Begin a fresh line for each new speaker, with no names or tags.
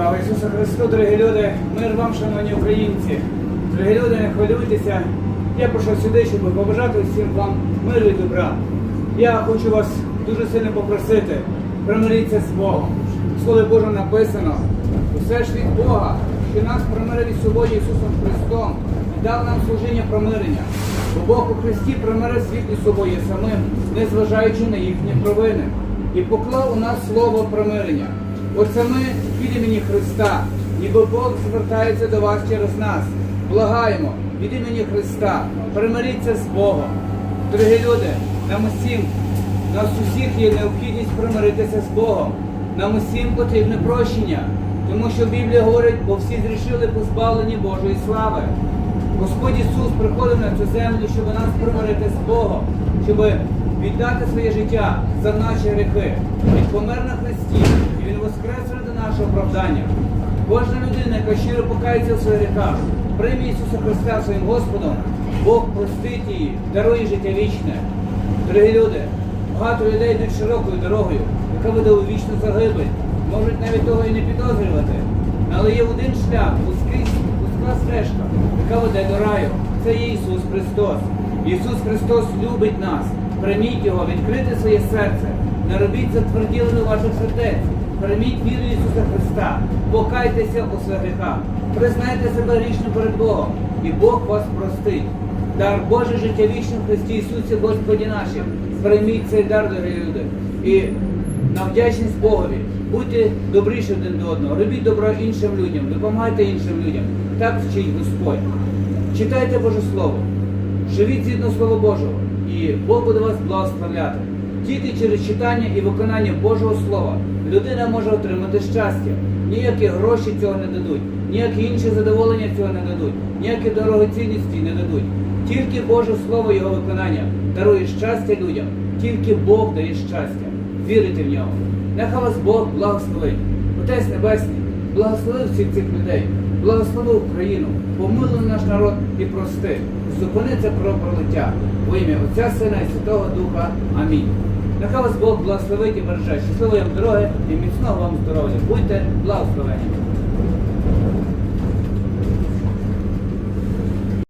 Ісусу Христу, дорогі люди, мир вам, шановні українці. Дорогі люди, не хвилюйтеся. Я прийшов сюди, щоб побажати всім вам миру і добра. Я хочу вас дуже сильно попросити, примиріться з Богом. В Слові Божому написано, усе ж від Бога, що нас примирив із собою Ісусом Христом і дав нам служіння примирення. Бо Бог у Христі примирив світ із собою самим, незважаючи на їхні провини, і поклав у нас слово примирення. Оце ми від імені Христа, ніби Бог звертається до вас через нас. Благаємо від імені Христа, примиріться з Богом. Дорогі люди, нам усім, нас усіх є необхідність примиритися з Богом. Нам усім потрібне прощення, тому що Біблія говорить, бо всі зрішили позбавлені Божої слави. Господь Ісус приходив на цю землю, щоб нас примирити з Богом, щоб віддати своє життя за наші гріхи. Він помер на Христі, і Він воскрес ради нашого оправдання. Кожна людина, яка щиро покається в своїх гріхах, прийме Ісуса Христа своїм Господом, Бог простить її, дарує життя вічне. Дорогі люди, багато людей йдуть широкою дорогою, яка веде у вічну загибель. Можуть навіть того і не підозрювати. Але є один шлях, вузька стежка, яка веде до раю. Це є Ісус Христос. Ісус Христос любить нас. Прийміть Його, відкрите своє серце, не робіть затверділими ваших сердець. Прийміть віру Ісуса Христа, покайтеся у своїх гріхах, признайте себе грішним перед Богом, і Бог вас простить. Дар Боже життя вічне Христі Ісусі Господі нашим. Прийміть цей дар, дорогі люди. І на вдячність Богові. Будьте добріші один до одного, робіть добро іншим людям, допомагайте іншим людям. Так вчить Господь. Читайте Боже Слово, живіть згідно Слова Божого, і Бог буде вас благословляти. Тільки через читання і виконання Божого Слова людина може отримати щастя. Ніякі гроші цього не дадуть, ніякі інші задоволення цього не дадуть, ніякі дорогоцінності не дадуть. Тільки Боже Слово Його виконання дарує щастя людям, тільки Бог дає щастя. Вірите в нього. Нехай вас Бог благословить. Отець Небесний, благослови всіх цих людей, благослови Україну, помилуй наш народ і прости. Зупини це кровопролиття. Во ім'я Отця Сина і Святого Духа. Амінь. Нехай вас Бог благословить і береже. Щасливої вам дороги і міцного вам здоров'я. Будьте благословені.